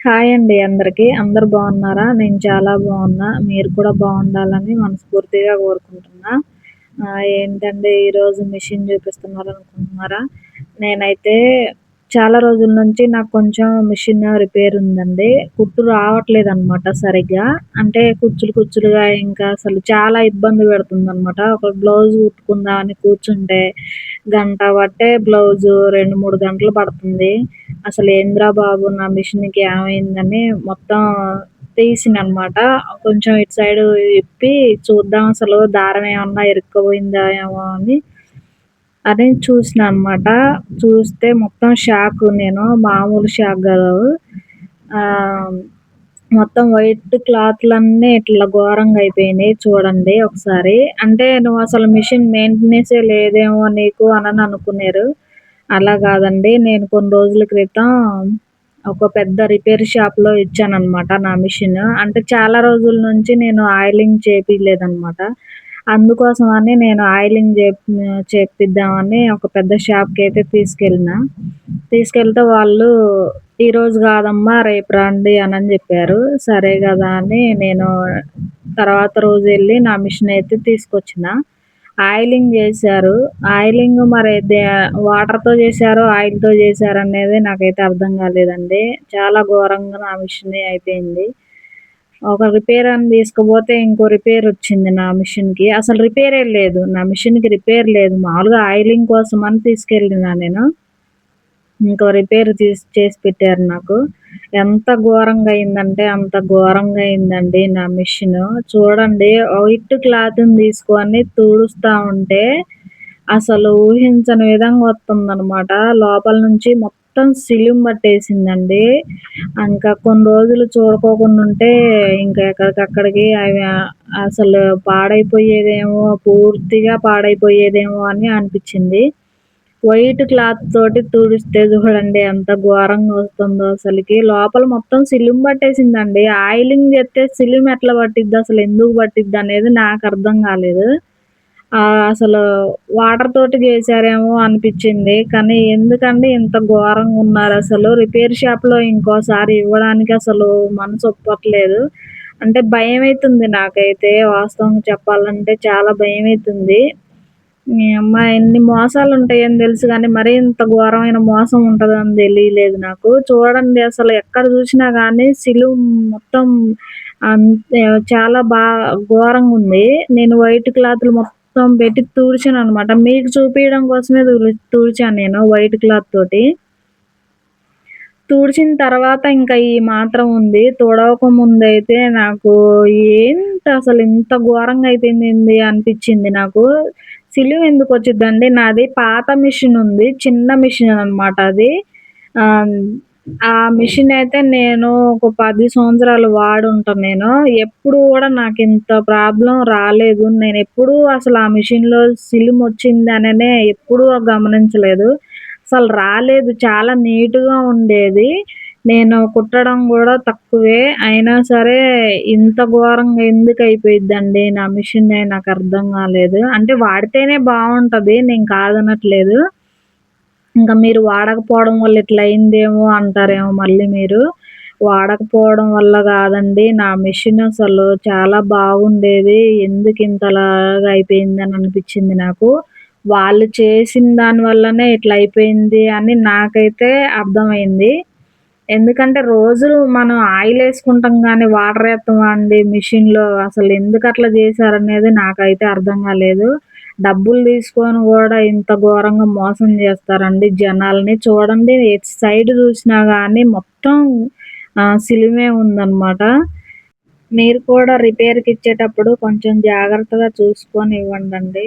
Hi అండి అందరికీ. అందరు బాగున్నారా? నేను చాలా బాగున్నా. మీరు కూడా బాగుండాలని మనస్ఫూర్తిగా కోరుకుంటున్నా. ఏంటంటే ఈరోజు మిషన్ చూపిస్తున్నారు అనుకుంటున్నారా నేనైతే చాలా రోజుల నుంచి నాకు కొంచెం మిషన్ రిపేర్ ఉందండి. కుట్టు రావట్లేదు అనమాట సరిగ్గా. అంటే కుచ్చులు కుచ్చులుగా ఇంకా అసలు చాలా ఇబ్బంది పెడుతుంది అనమాట ఒక బ్లౌజ్ కుట్టుకుందామని కూర్చుంటే గంట పట్టే బ్లౌజ్ రెండు మూడు గంటలు పడుతుంది. అసలు ఏంద్రా బాబు నా మిషన్కి ఏమైందని మొత్తం అనమాట కొంచెం ఇటు సైడ్ ఇప్పి చూద్దాం అసలు దారం ఏమన్నా ఇరుక్కుపోయిందా ఏమో అని. అని చూసిన అనమాట చూస్తే మొత్తం షాక్ నేను మామూలు షాక్ కాదు. మొత్తం వైట్ క్లాత్లన్నీ ఇట్లా ఘోరంగా అయిపోయినాయి చూడండి ఒకసారి. అంటే నువ్వు అసలు మిషన్ మెయింటెనెన్సే లేదేమో నీకు అని అనుకున్నారు. అలా కాదండి. నేను కొన్ని రోజుల క్రితం ఒక పెద్ద రిపేర్ షాప్లో ఇచ్చానమాట నా మిషన్. అంటే చాలా రోజుల నుంచి నేను ఆయిలింగ్ చేపియలేదనమాట అందుకోసమని నేను ఆయిలింగ్ చే చేపిద్దామని ఒక పెద్ద షాప్కి అయితే తీసుకెళ్ళిన. తీసుకెళ్తే వాళ్ళు ఈరోజు కాదమ్మా రేపు రండి అని చెప్పారు. సరే కదా అని నేను తర్వాత రోజు వెళ్ళి నా మిషన్ అయితే తీసుకొచ్చిన. ఆయిలింగ్ చేశారు. ఆయిలింగ్ మరి వాటర్తో చేశారో ఆయిల్తో చేశారు అనేది నాకైతే అర్థం కాలేదండి. చాలా ఘోరంగా నా మిషన్ అయిపోయింది. ఒక రిపేర్ అని తీసుకుపోతే ఇంకో రిపేర్ వచ్చింది నా మిషన్కి అసలు రిపేరే లేదు. నా మిషన్కి రిపేర్ లేదు. మామూలుగా ఆయిలింగ్ కోసం అని తీసుకెళ్ళినా నేను. ఇంకో రిపేర్ తీసి చేసి పెట్టారు నాకు. ఎంత ఘోరంగా అయిందంటే అంత ఘోరంగా అయిందండి నా మిషన్. చూడండి వైట్ క్లాత్ని తీసుకొని తుడుస్తూ ఉంటే అసలు ఊహించని విధంగా వస్తుందన్నమాట. లోపల నుంచి మొత్తం సిలిం పట్టేసిందండి. ఇంకా కొన్ని రోజులు చూడుకోకుండా ఉంటే ఇంకా ఎక్కడికక్కడికి అవి అసలు పాడైపోయేదేమో పూర్తిగా పాడైపోయేదేమో అని అనిపించింది. వైట్ క్లాత్ తోటి తుడిస్తే చూడండి ఎంత ఘోరంగా వస్తుందో అసలుకి. లోపల మొత్తం సిలిం పట్టేసిందండి. ఆయిలింగ్ చేస్తే సిలిం ఎట్లా పట్టిద్ది అసలు ఎందుకు పట్టిద్ది అనేది నాకు అర్థం కాలేదు. అసలు వాటర్ తోటి చేశారేమో అనిపించింది. కానీ ఎందుకండి ఇంత ఘోరంగా ఉన్నారు అసలు? రిపేర్ షాప్లో ఇంకోసారి ఇవ్వడానికి అసలు మనసు ఒప్పట్లేదు. అంటే భయం అవుతుంది నాకైతే. వాస్తవం చెప్పాలంటే చాలా భయం అవుతుంది మీ అమ్మ ఎన్ని మోసాలు ఉంటాయని తెలుసు కానీ మరీ ఇంత ఘోరమైన మోసం ఉంటుందని తెలియలేదు నాకు. చూడండి అసలు ఎక్కడ చూసినా కానీ సిలువు మొత్తం చాలా బాగా ఘోరంగా ఉంది. నేను వైట్ క్లాత్లు మొత్తం పెట్టి తుడిచాను అనమాట మీకు చూపించడం కోసమే తుడిచాను నేను వైట్ క్లాత్ తోటి. తుడిచిన తర్వాత ఇంకా ఈ మాత్రం ఉంది. తుడవక ముందు అయితే నాకు ఏంటి అసలు ఇంత ఘోరంగా అయిపోయింది అనిపించింది నాకు. సిలువ ఎందుకు వచ్చిందండి నాది పాత మిషన్ ఉంది చిన్న మిషన్ అనమాట అది. ఆ మిషన్ అయితే నేను ఒక పది సంవత్సరాలు వాడుంటాను నేను. ఎప్పుడు కూడా నాకు ఇంత ప్రాబ్లం రాలేదు. నేను ఎప్పుడు అసలు ఆ మిషన్లో సిలిం వచ్చింది అనే ఎప్పుడూ గమనించలేదు. అసలు రాలేదు. చాలా నీట్గా ఉండేది. నేను కుట్టడం కూడా తక్కువే. అయినా సరే ఇంత ఘోరంగా ఎందుకు అయిపోయిద్దండి? నా మిషన్ నాకు అర్థం కాలేదు. అంటే వాడితేనే బాగుంటుంది నేను కాదనట్లేదు. ఇంకా మీరు వాడకపోవడం వల్ల ఇట్లా అయిందేమో అంటారేమో మళ్ళీ మీరు. వాడకపోవడం వల్ల కాదండి నా మిషన్ అసలు చాలా బాగుండేది. ఎందుకు ఇంతలాగా అయిపోయింది అని అనిపించింది నాకు. వాళ్ళు చేసిన దానివల్లనే ఇట్లా అయిపోయింది అని నాకైతే అర్థమైంది. ఎందుకంటే రోజు మనం ఆయిల్ వేసుకుంటాం కానీ వాటర్ వేస్తాం అండి మిషన్లో. అసలు ఎందుకు అట్లా చేశారనేది నాకైతే అర్థం కాలేదు. డబ్బులు తీసుకొని కూడా ఇంత ఘోరంగా మోసం చేస్తారండి జనాల్ని. చూడండి సైడ్ చూసినా కానీ మొత్తం సిలిమే ఉందన్నమాట. మీరు కూడా రిపేర్కి ఇచ్చేటప్పుడు కొంచెం జాగ్రత్తగా చూసుకొని ఇవ్వండి